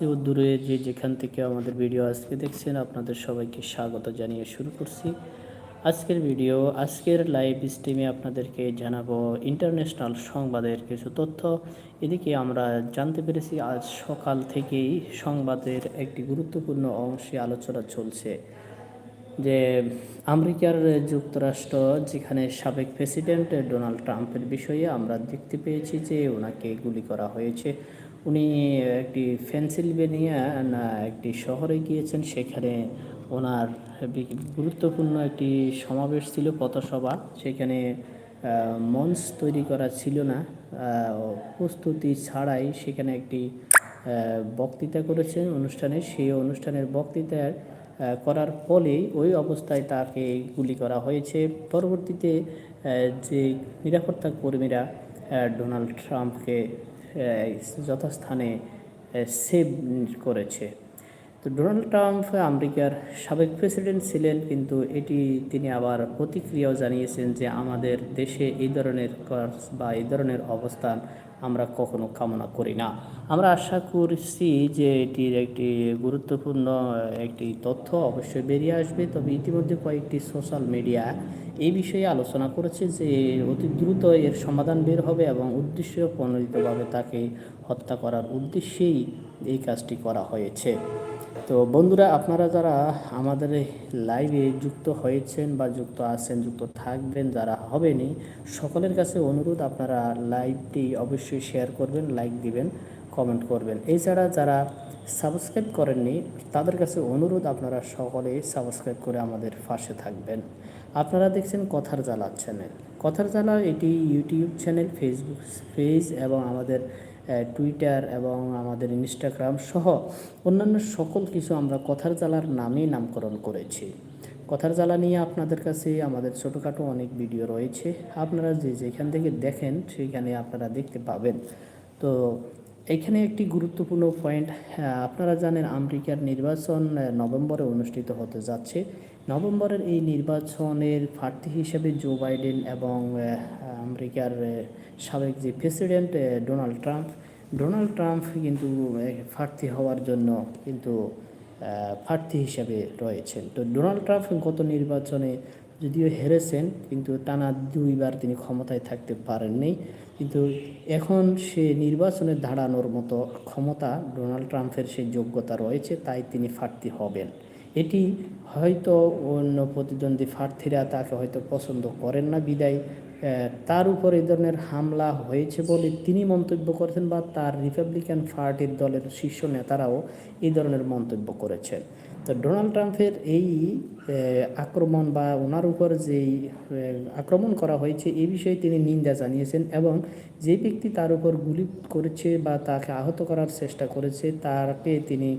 দূরে যে যেখান থেকে আমাদের ভিডিও আজকে দেখছেন, আপনাদের সবাইকে স্বাগত জানিয়ে শুরু করছি। আজকের ভিডিও, আজকের লাইভ স্ট্রিমে আপনাদেরকে জানাব ইন্টারন্যাশনাল সংবাদের কিছু তথ্য। এদিকে আমরা জানতে পেরেছি, আজ সকাল থেকেই সংবাদের একটি গুরুত্বপূর্ণ অংশে আলোচনা চলছে। যে আমেরিকার যুক্তরাষ্ট্র, যেখানে সাবেক প্রেসিডেন্ট ডোনাল্ড ট্রাম্পের বিষয়ে আমরা দেখতে পেয়েছি যে ওনাকে গুলি করা হয়েছে। উনি একটি পেনসিলভেনিয়া না একটি শহরে গিয়েছেন, সেখানে ওনার গুরুত্বপূর্ণ একটি সমাবেশ ছিল পথসভা। সেখানে মঞ্চ তৈরি করা ছিল না। প্রস্তুতি ছাড়াই সেখানে একটি বক্তৃতা করেছেন অনুষ্ঠানে। সেই অনুষ্ঠানের বক্তৃতা করার ফলে ওই অবস্থায় তাকে গুলি করা হয়েছে। পরবর্তীতে যে নিরাপত্তা কর্মীরা ডোনাল্ড ট্রাম্পকে যথাস্থানে সেভ করেছে। তো ডোনাল্ড ট্রাম্প আমেরিকার সাবেক প্রেসিডেন্ট ছিলেন, কিন্তু এটি তিনি আবার প্রতিক্রিয়াও জানিয়েছেন যে আমাদের দেশে এই ধরনের কাজ বা এই ধরনের অবস্থান আমরা কখনো কামনা করি না। আমরা আশা করছি যে এটির একটি গুরুত্বপূর্ণ একটি তথ্য অবশ্যই বেরিয়ে আসবে। তবে ইতিমধ্যে কয়েকটি সোশ্যাল মিডিয়া এই বিষয়ে আলোচনা করেছে যে অতি দ্রুত এর সমাধান বের হবে এবং উদ্দেশ্য প্রণোদিতভাবে তাকে হত্যা করার উদ্দেশ্যেই এই কাজটি করা হয়েছে। তো বন্ধুরা, আপনারা যারা আমাদের লাইভে যুক্ত হয়েছেন বা যুক্ত আছেন, যুক্ত থাকবেন, যারা হবেনি সকলের কাছে অনুরোধ, আপনারা লাইভটি অবশ্যই শেয়ার করবেন লাইক দিবেন কমেন্ট করবেন। এছাড়া যারা সাবস্ক্রাইব করেননি, তাদের কাছে অনুরোধ আপনারা সকলে সাবস্ক্রাইব করে আমাদের পাশে থাকবেন। আপনারা দেখছেন কথার জ্বালা চ্যানেল কথার জ্বালা এটি ইউটিউব চ্যানেল ফেসবুক পেজ এবং আমাদের টুইটার এবং আমাদের ইনস্টাগ্রাম সহ অন্যান্য সকল কিছু আমরা কথার জ্বালার নামেই নামকরণ করেছি। কথার জ্বালা নিয়ে আপনাদের কাছে আমাদের ছোটোখাটো অনেক ভিডিও রয়েছে। আপনারা যে যেখান থেকে দেখেন সেইখানে আপনারা দেখতে পাবেন। তো এখানে একটি গুরুত্বপূর্ণ পয়েন্ট আপনারা জানেন আমেরিকার নির্বাচন নভেম্বরে অনুষ্ঠিত হতে যাচ্ছে। নভেম্বরের এই নির্বাচনের প্রার্থী হিসেবে জো বাইডেন এবং আমেরিকার সাবেক যে president Donald Trump Donald Trump কিন্তু প্রার্থী হওয়ার জন্য কিন্তু প্রার্থী হিসেবে রয়েছেন। তো ডোনাল্ড ট্রাম্প গত নির্বাচনে যদিও হেরেছেন, কিন্তু টানা দুইবার তিনি ক্ষমতায় থাকতে পারেননি। কিন্তু এখন সে নির্বাচনে দাঁড়ানোর মতো ক্ষমতা ডোনাল্ড ট্রাম্পের সেই যোগ্যতা রয়েছে, তাই তিনি প্রার্থী হবেন। এটি হয়তো অন্য প্রতিদ্বন্দ্বী প্রার্থীরা তাকে হয়তো পছন্দ করেন না, বিদায় তার উপর এই ধরনের হামলা হয়েছে বলে তিনি মন্তব্য করেছেন বা তার রিপাবলিকান পার্টির দলের শীর্ষ নেতারাও এই ধরনের মন্তব্য করেছেন। তো ডোনাল্ড ট্রাম্পের এই আক্রমণ বা ওনার উপর যেই আক্রমণ করা হয়েছে এই বিষয়ে তিনি নিন্দা জানিয়েছেন এবং যে ব্যক্তি তার উপর গুলি করেছে বা তাকে আহত করার চেষ্টা করেছে তাকে তিনি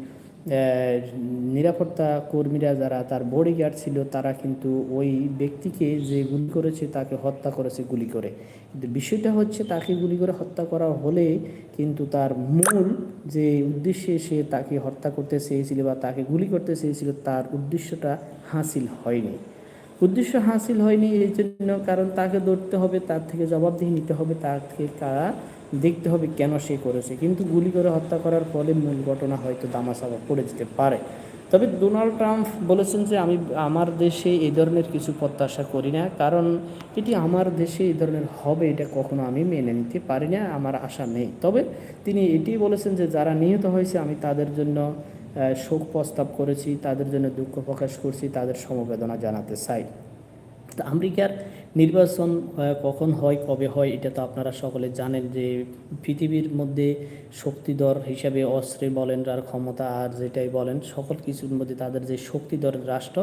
নিরাপত্তা কর্মীরা যারা তার বডিগার্ড ছিল, তারা কিন্তু ওই ব্যক্তিকে যে গুলি করেছে তাকে হত্যা করেছে গুলি করে। কিন্তু বিষয়টা হচ্ছে তাকে গুলি করে হত্যা করা হলে কিন্তু তার মূল যে উদ্দেশ্যে সে তাকে হত্যা করতে চেয়েছিল বা তাকে গুলি করতে চেয়েছিল, তার উদ্দেশ্যটা হাসিল হয়নি। উদ্দেশ্য হাসিল হয়নি এই জন্য কারণ তাকে ধরতে হবে, তার থেকে জবাবদিহি নিতে হবে, তাকে কারা দেখতে হবে কেন সে করেছে। কিন্তু গুলি করে হত্যা করার ফলে মূল ঘটনা হয়তো দামাচাপা পড়ে যেতে পারে। তবে ডোনাল্ড ট্রাম্প বলেছেন যে, আমি, আমার দেশে এই ধরনের কিছু প্রত্যাশা করি না। কারণ এটি আমার দেশে এই ধরনের হবে এটা কখনো আমি মেনে নিতে পারি না, আমার আশা নেই। তবে তিনি এটি বলেছেন যে, যারা নিহত হয়েছে, আমি তাদের জন্য শোক প্রস্তাব করেছি, তাদের জন্য দুঃখ প্রকাশ করছি, তাদের সমবেদনা জানাতে চাই। আমেরিকার নির্বাচন কখন হয়, কবে হয়, এটা তো আপনারা সকলে জানেন যে পৃথিবীর মধ্যে শক্তিধর হিসাবে অস্ত্রে বলেন আর ক্ষমতা আর যেটাই বলেন, সকল কিছুর মধ্যে তাদের যে শক্তিধর রাষ্ট্র,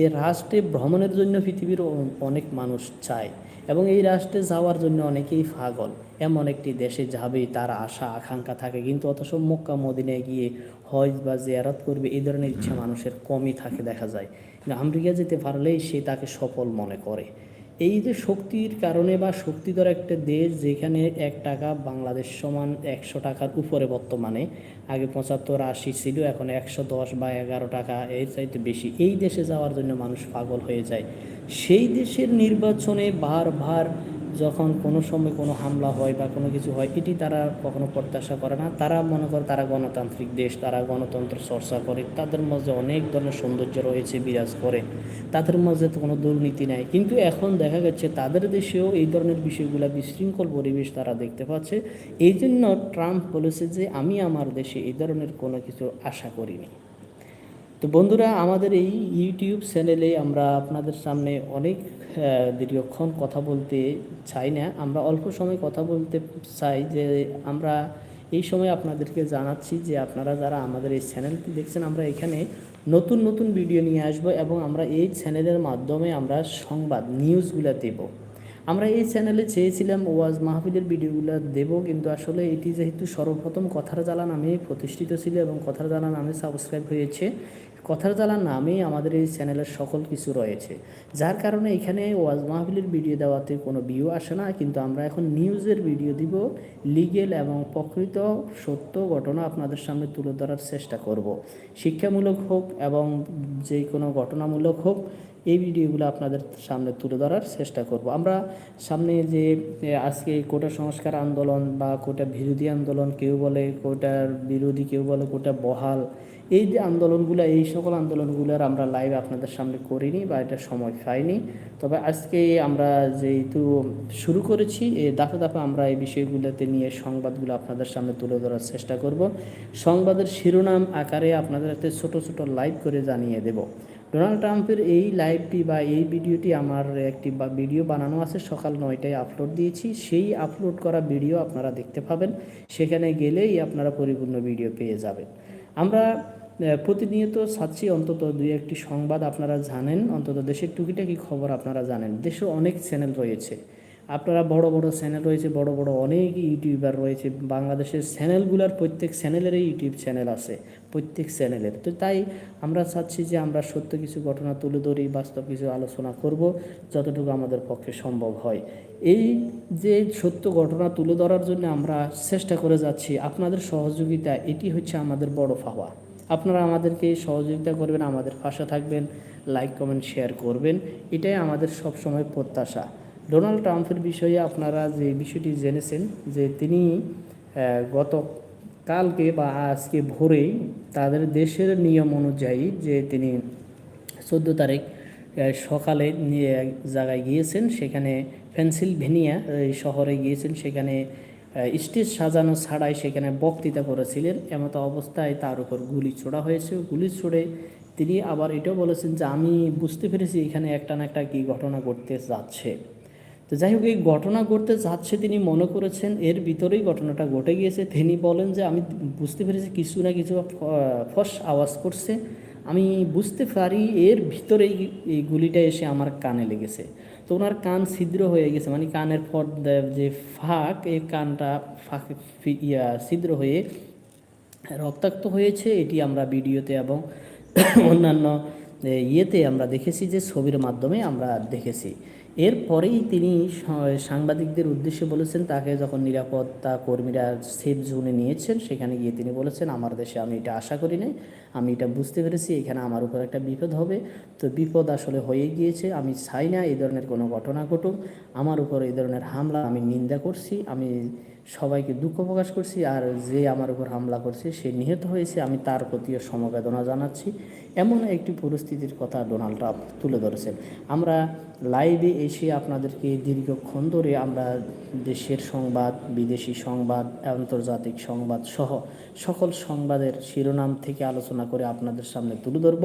এই রাষ্ট্রে ভ্রমণের জন্য পৃথিবীর অনেক মানুষ চায়। এবং এই রাষ্ট্রে যাওয়ার জন্য অনেকেই পাগল। এমন একটি দেশে যাবে, তার আশা, আকাঙ্ক্ষা থাকে, কিন্তু অথচ মক্কা, মদিনায় গিয়ে হজ বা জিয়ারত করবে, এই ধরনের ইচ্ছা মানুষের কমই থাকে, দেখা যায়। আমেরিকা যেতে পারলেই সে তাকে সফল মনে করে। এই যে শক্তির কারণে বা শক্তিধর একটা দেশ যেখানে এক টাকা বাংলাদেশ সমান একশো টাকার উপরে বর্তমানে, আগে পঁচাত্তর আশি ছিল, এখন একশো দশ বা এগারো টাকা এর চাইতে বেশি, এই দেশে যাওয়ার জন্য মানুষ পাগল হয়ে যায়। সেই দেশের নির্বাচনে বারবার যখন কোনো সময় কোনো হামলা হয় বা কোনো কিছু হয়, এটি তারা কখনো প্রত্যাশা করে না। তারা মনে করে তারা গণতান্ত্রিক দেশ, তারা গণতন্ত্র চর্চা করে। তাদের মধ্যে অনেক ধরনের সৌন্দর্য রয়েছে, বিরাজ করে। তাদের মধ্যে তো কোনো দুর্নীতি নাই। কিন্তু এখন দেখা যাচ্ছে তাদের দেশেও এই ধরনের বিষয়গুলো বিশৃঙ্খল পরিবেশ তারা দেখতে পাচ্ছে। এই জন্য ট্রাম্প বলেছে যে, আমি আমার দেশে এই ধরনের কোনো কিছু আশা করিনি। তো বন্ধুরা, আমাদের এই ইউটিউব চ্যানেলে আমরা আপনাদের সামনে অনেক দীর্ঘক্ষণ কথা বলতে চাই না। আমরা অল্প সময় কথা বলতে চাই যে আমরা এই সময় আপনাদেরকে জানাচ্ছি যে আপনারা যারা আমাদের এই চ্যানেলটি দেখছেন, আমরা এখানে নতুন নতুন ভিডিও নিয়ে আসব এবং আমরা এই চ্যানেলের মাধ্যমে আমরা সংবাদ, নিউজগুলো দেব। আমরা এই চ্যানেলে চেয়েছিলাম ওয়াজ মাহফিলের ভিডিওগুলো দেব, কিন্তু আসলে এটি যেহেতু সর্বপ্রথম কথার জ্বালা নামে প্রতিষ্ঠিত ছিল এবং কথার জ্বালা নামে সাবস্ক্রাইব হয়েছে কথার জ্বালা নামেই আমাদের এই চ্যানেলের সকল কিছু রয়েছে। যার কারণে এখানে ওয়াজ মাহফিলের ভিডিও দেওয়াতে কোনো ভিউ আসে না, কিন্তু আমরা এখন নিউজের ভিডিও দিব লিগেল এবং প্রকৃত সত্য ঘটনা আপনাদের সামনে তুলে ধরার চেষ্টা করব। শিক্ষামূলক হোক এবং যে কোনো ঘটনামূলক হোক এই ভিডিওগুলো আপনাদের সামনে তুলে ধরার চেষ্টা করব। আমরা সামনে যে আজকে কোটা সংস্কার আন্দোলন বা কোটা বিরোধী আন্দোলন, কেউ বলে কোটার বিরোধী, কেউ বলে কোটা বহাল, এই যে আন্দোলনগুলো, এই সকল আন্দোলনগুলোর আমরা লাইভ আপনাদের সামনে করিনি বা এটা সময় পাইনি। তবে আজকে আমরা যেহেতু শুরু করেছি দাপে দাপে আমরা এই বিষয়গুলোতে নিয়ে সংবাদগুলো আপনাদের সামনে তুলে ধরার চেষ্টা করব। সংবাদের শিরোনাম আকারে আপনাদের হাতে ছোট ছোট লাইভ করে জানিয়ে দেব। ডোনাল্ড ট্রাম্পের এই লাইভটি বা এই ভিডিওটি আমার একটি ভিডিও বানানো আছে, সকাল নয়টায় আপলোড দিয়েছি। সেই আপলোড করা ভিডিও আপনারা দেখতে পাবেন। সেখানে গেলেই আপনারা পরিপূর্ণ ভিডিও পেয়ে যাবেন। আমরা প্রতিনিয়ত সাচ্ছি। অন্তত দুই একটি সংবাদ আপনারা জানেন। অন্তত দেশের টুকিটাকি খবর আপনারা জানেন। দেশে অনেক চ্যানেল রয়েছে। আপনারা বড় বড় চ্যানেল রয়েছে, বড় বড় অনেক ইউটিউবার রয়েছে, বাংলাদেশের চ্যানেলগুলোর প্রত্যেক চ্যানেলেরই ইউটিউব চ্যানেল আছে, প্রত্যেক চ্যানেলের। তো তাই আমরা চাচ্ছি যে আমরা সত্য কিছু ঘটনা তুলে ধরি, বাস্তব কিছু আলোচনা করব, যতটুকু আমাদের পক্ষে সম্ভব হয়। এই যে সত্য ঘটনা তুলে ধরার জন্য আমরা চেষ্টা করে যাচ্ছি, আপনাদের সহযোগিতা, এটি হচ্ছে আমাদের বড় পাওয়া আপনারা আমাদেরকে সহযোগিতা করবেন, আমাদের পাশে থাকবেন লাইক কমেন্ট শেয়ার করবেন, এটাই আমাদের সব সময় প্রত্যাশা। ডোনাল্ড ট্রাম্পের বিষয়ে আপনারা যে বিষয়টি জেনেছেন যে তিনি গত কালকে বা আজকে ভোরেই তাদের দেশের নিয়ম অনুযায়ী যে তিনি চোদ্দ তারিখ সকালে এক জায়গায় গিয়েছেন, সেখানে পেনসিলভেনিয়া শহরে গিয়েছেন, সেখানে স্টেজ সাজানো ছাড়াই সেখানে বক্তৃতা করেছিলেন। এমত অবস্থায় তার উপর গুলি ছোড়া হয়েছে। গুলি ছোড়ে তিনি আবার এটাও বলেছেন যে, আমি বুঝতে পেরেছি এখানে একটা না একটা কি ঘটনা ঘটতে যাচ্ছে। তো যাই হোক, এই ঘটনা ঘটতে যাচ্ছে তিনি মনে করেছেন, এর ভিতরেই ঘটনাটা ঘটে গিয়েছে। তিনি বলেন যে, আমি বুঝতে পেরেছি কিছু না কিছু ফস আওয়াজ করছে। আমি বুঝতে পারি এর ভিতরেই এই গুলিটা এসে আমার কানে লেগেছে। তো ওনার কান ছিদ্র হয়ে গেছে মানে কানের পর্দা যে ফাঁক, এই কানটা ফাঁক ইয়া, ছিদ্র হয়ে রক্তাক্ত হয়েছে। এটি আমরা ভিডিওতে এবং অন্যান্য ইয়েতে আমরা দেখেছি যে ছবির মাধ্যমে আমরা দেখেছি। এরপরেই তিনি সাংবাদিকদের উদ্দেশ্যে বলেছেন, তাকে যখন নিরাপত্তা কর্মীরা সেফ জোনে নিয়েছেন, সেখানে গিয়ে তিনি বলেছেন, আমার দেশে আমি এটা আশা করি নাই, আমি এটা বুঝতে পেরেছি, এখানে আমার উপর একটা বিপদ হবে। তো বিপদ আসলে হয়ে গিয়েছে, আমি চাই না এই ধরনের কোনো ঘটনা ঘটুক। আমার উপর এই ধরনের হামলা আমি নিন্দা করছি, আমি সবাইকে দুঃখ প্রকাশ করছি, আর যে আমার উপর হামলা করছে, সে নিহত হয়েছে। আমি তার প্রতিও সমবেদনা জানাচ্ছি। এমন একটি পরিস্থিতির কথা ডোনাল্ড ট্রাম্প তুলে ধরেছেন। আমরা লাইভে এসে আপনাদেরকে দীর্ঘক্ষণ ধরে আমরা দেশের সংবাদ, বিদেশি সংবাদ, আন্তর্জাতিক সংবাদ সহ সকল সংবাদের শিরোনাম থেকে আলোচনা করে আপনাদের সামনে তুলে ধরব।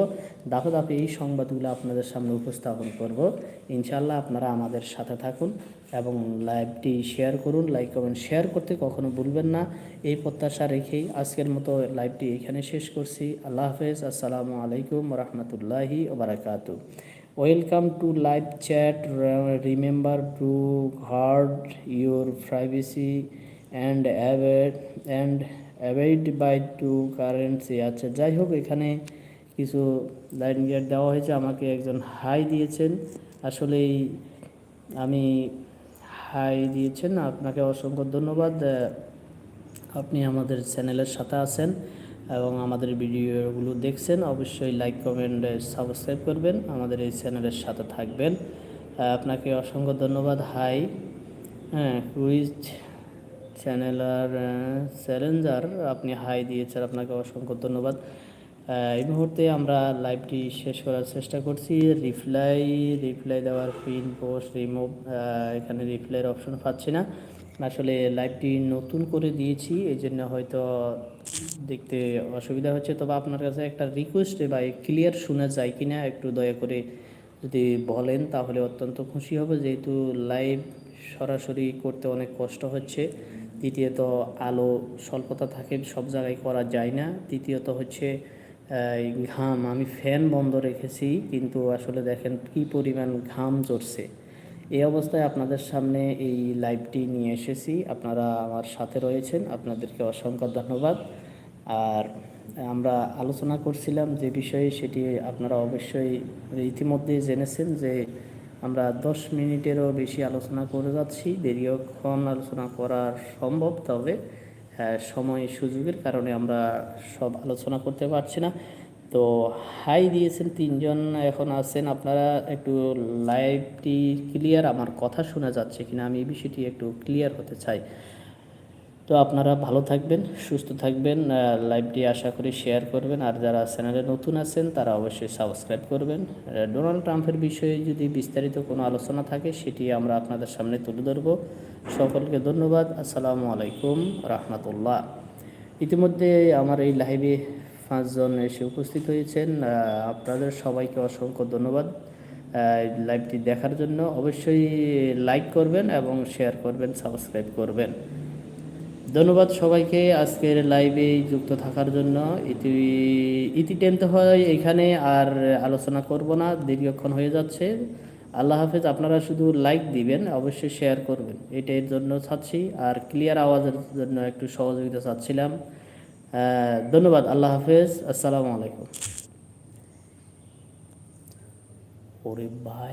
দাপে দাপে এই সংবাদগুলো আপনাদের সামনে উপস্থাপন করব। ইনশাল্লাহ আপনারা আমাদের সাথে থাকুন এবং লাইভটি শেয়ার করুন, লাইক, কমেন্ট, শেয়ার করতে কখনো ভুলবেন না। এই প্রত্যাশা রেখেই আজকের মতো লাইভটি এখানে শেষ করছি। আল্লাহ হাফেজ, আসসালামু আলাইকুম। রহমতুল্লাহি ওবরাকাতু welcome to live chat. Remember to hard your privacy and avoid and avoid by to currency. আচ্ছা যাই হোক, এখানে কিছু লাইন গেট দেওয়া হয়েছে। আমাকে একজন হাই দিয়েছেন। আসলেই আমি হাই দিয়েছেন। আপনাকে অসংখ্য ধন্যবাদ। আপনি আমাদের চ্যানেলের সাথে আছেন। এবং আমাদের ভিডিওগুলো দেখছেন, অবশ্যই লাইক কমেন্ট সাবস্ক্রাইব করবেন। আমাদের এই চ্যানেলের সাথে থাকবেন। আপনাকে অসংখ্য ধন্যবাদ। হাই হ্যাঁ কুইজ চ্যানেল আর চ্যালেঞ্জার আপনি হাই দিয়েছেন, আপনাকে অসংখ্য ধন্যবাদ। এই মুহূর্তে আমরা লাইভটি শেষ করার চেষ্টা করছি। রিপ্লাই রিপ্লাই দেওয়ার পিন পোস্ট রিমুভ এখানে রিপ্লাইয়ের অপশন পাচ্ছি না। আসলে লাইভটি নতুন করে দিয়েছি, এই জন্য হয়তো দেখতে অসুবিধা হচ্ছে। তবে আপনার কাছে একটা রিকোয়েস্ট বা ক্লিয়ার শোনা যায় কিনা একটু দয়া করে যদি বলেন, তাহলে অত্যন্ত খুশি হব। যেহেতু লাইভ সরাসরি করতে অনেক কষ্ট হচ্ছে। দ্বিতীয়ত, আলো স্বল্পতা থাকে, সব জায়গায় করা যায় না। তৃতীয়ত হচ্ছে ঘাম আমি ফ্যান বন্ধ রেখেছি, কিন্তু আসলে দেখেন কি পরিমাণ ঘাম ঝরছে। এই অবস্থায় আপনাদের সামনে এই লাইভটি নিয়ে এসেছি। আপনারা আমার সাথে রয়েছেন আপনাদেরকে অসংখ্য ধন্যবাদ। আর আমরা আলোচনা করছিলাম যে বিষয়ে সেটি আপনারা অবশ্যই ইতিমধ্যে জেনেছেন যে আমরা দশ মিনিটেরও বেশি আলোচনা করে যাচ্ছি। দীর্ঘক্ষণ আলোচনা করা সম্ভব তবে হ্যাঁ, সময় সুযোগের কারণে আমরা সব আলোচনা করতে পারছি না। তো হাই দিয়েছেন তিনজন, এখন আছেন আপনারা একটু লাইভটি ক্লিয়ার আমার কথা শোনা যাচ্ছে কিনা, আমি এই বিষয়টি একটু ক্লিয়ার হতে চাই। তো আপনারা ভালো থাকবেন, সুস্থ থাকবেন লাইভটি আশা করি শেয়ার করবেন, আর যারা চ্যানেলে নতুন আছেন, তারা অবশ্যই সাবস্ক্রাইব করবেন। ডোনাল্ড ট্রাম্পের বিষয়ে যদি বিস্তারিত কোনো আলোচনা থাকে, সেটি আমরা আপনাদের সামনে তুলে ধরব। সকলকে ধন্যবাদ, আসসালামু আলাইকুম, রহমতুল্লাহ। ইতিমধ্যে আমার এই লাইভে পাঁচজন এসে উপস্থিত হয়েছেন। আপনাদের সবাইকে অসংখ্য ধন্যবাদ। লাইভটি দেখার জন্য অবশ্যই লাইক করবেন এবং শেয়ার করবেন সাবস্ক্রাইব করবেন। ধন্যবাদ সবাইকে আজকের লাইভে যুক্ত থাকার জন্য। ইতি ইতি টেনতে হয় এখানে আর আলোচনা করব না, দীর্ঘক্ষণ হয়ে যাচ্ছে। আল্লাহ হাফেজ, আপনারা শুধু লাইক দিবেন, অবশ্যই শেয়ার করবেন। এটার জন্য চাচ্ছি। আর ক্লিয়ার আওয়াজের জন্য একটু সহযোগিতা চাচ্ছিলাম। ধন্যবাদ আল্লাহ হাফেজ আসসালামু আলাইকুম। ওরে ভাই।